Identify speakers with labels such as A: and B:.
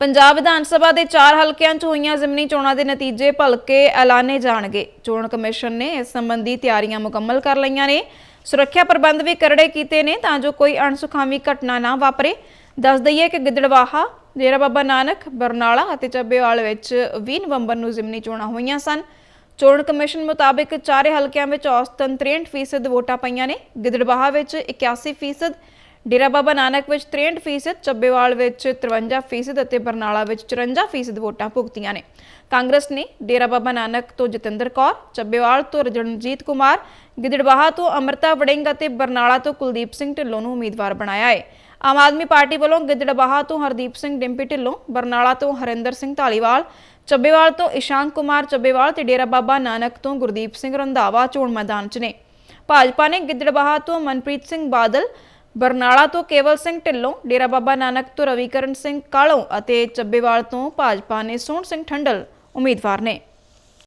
A: ਪੰਜਾਬ ਵਿਧਾਨ ਸਭਾ ਦੇ 4 ਹਲਕਿਆਂ 'ਚ ਹੋਈਆਂ ਜ਼ਿਮਨੀ ਚੋਣਾਂ ਦੇ ਨਤੀਜੇ ਭਲਕੇ ਐਲਾਨੇ ਜਾਣਗੇ। ਚੋਣ ਕਮਿਸ਼ਨ ਨੇ ਇਸ ਸੰਬੰਧੀ ਤਿਆਰੀਆਂ ਮੁਕੰਮਲ ਕਰ ਲਈਆਂ ਨੇ। ਸੁਰੱਖਿਆ ਪ੍ਰਬੰਧ ਵੀ ਕਰੜੇ ਕੀਤੇ ਨੇ ਤਾਂ ਜੋ ਕੋਈ ਅਣਸੁਖਾਵੀ ਘਟਨਾ ਨਾ ਵਾਪਰੇ। ਦੱਸ ਦਈਏ ਕਿ ਗਿੱਦੜਵਾਹਾ, ਡੇਰਾ ਬਾਬਾ ਨਾਨਕ, ਬਰਨਾਲਾ ਅਤੇ ਚੱਬੇਵਾਲ ਵਿੱਚ 20 ਨਵੰਬਰ ਨੂੰ ਜ਼ਿਮਨੀ ਚੋਣਾਂ ਹੋਈਆਂ ਸਨ। ਚੋਣ ਕਮਿਸ਼ਨ ਮੁਤਾਬਕ ਚਾਰੇ ਹਲਕਿਆਂ ਵਿੱਚ ਔਸਤਨ 63% ਵੋਟਾਂ ਪਈਆਂ ਨੇ। ਗਿੱਦੜਬਾਹਾ ਵਿੱਚ 81% ਡੇਰਾ ਬਾਬਾ ਨਾਨਕ ਵਿੱਚ 63% ਚੱਬੇਵਾਲ ਵਿੱਚ 53% ਅਤੇ ਬਰਨਾਲਾ ਵਿੱਚ 54% ਵੋਟਾਂ ਭੁਗਤੀਆਂ ਨੇ। ਕਾਂਗਰਸ ਨੇ ਡੇਰਾ ਬਾਬਾ ਨਾਨਕ ਤੋਂ ਜਤਿੰਦਰ ਕੌਰ, ਚੱਬੇਵਾਲ ਤੋਂ ਰਜਨਜੀਤ ਕੁਮਾਰ, ਗਿੱਦੜਬਾਹਾ ਤੋਂ ਅਮਰਤਾ ਵੜਿੰਗ ਅਤੇ ਬਰਨਾਲਾ ਤੋਂ ਕੁਲਦੀਪ ਸਿੰਘ ਢਿੱਲੋਂ ਨੂੰ ਉਮੀਦਵਾਰ ਬਣਾਇਆ ਹੈ ਆਮ ਆਦਮੀ ਪਾਰਟੀ ਵੱਲੋਂ ਗਿੱਦੜਬਾਹਾ ਤੋਂ ਹਰਦੀਪ ਸਿੰਘ ਡਿੰਪੀ ਢਿੱਲੋਂ, ਬਰਨਾਲਾ ਤੋਂ ਹਰਿੰਦਰ ਸਿੰਘ ਧਾਲੀਵਾਲ, ਚੱਬੇਵਾਲ ਤੋਂ ਇਸ਼ਾਂਕ ਕੁਮਾਰ ਚੱਬੇਵਾਲ ਤੇ ਡੇਰਾ ਬਾਬਾ ਨਾਨਕ ਤੋਂ ਗੁਰਦੀਪ ਸਿੰਘ ਰੰਧਾਵਾ ਚੋਣ ਮੈਦਾਨ 'ਚ ਨੇ। ਭਾਜਪਾ ਨੇ ਗਿੱਦੜਬਾਹਾ ਤੋਂ ਮਨਪ੍ਰੀਤ ਸਿੰਘ ਬਾਦਲ ਬਰਨਾਲਾ ਤੋਂ ਕੇਵਲ ਸਿੰਘ ਢਿੱਲੋਂ, ਡੇਰਾ ਬਾਬਾ ਨਾਨਕ ਤੋਂ ਰਵੀਕਰਨ ਸਿੰਘ ਕਾਲੋਂ ਅਤੇ ਚੱਬੇਵਾਲ ਤੋਂ ਭਾਜਪਾ ਨੇ ਸੋਹਣ ਸਿੰਘ ਠੰਡਲ ਉਮੀਦਵਾਰ ਨੇ।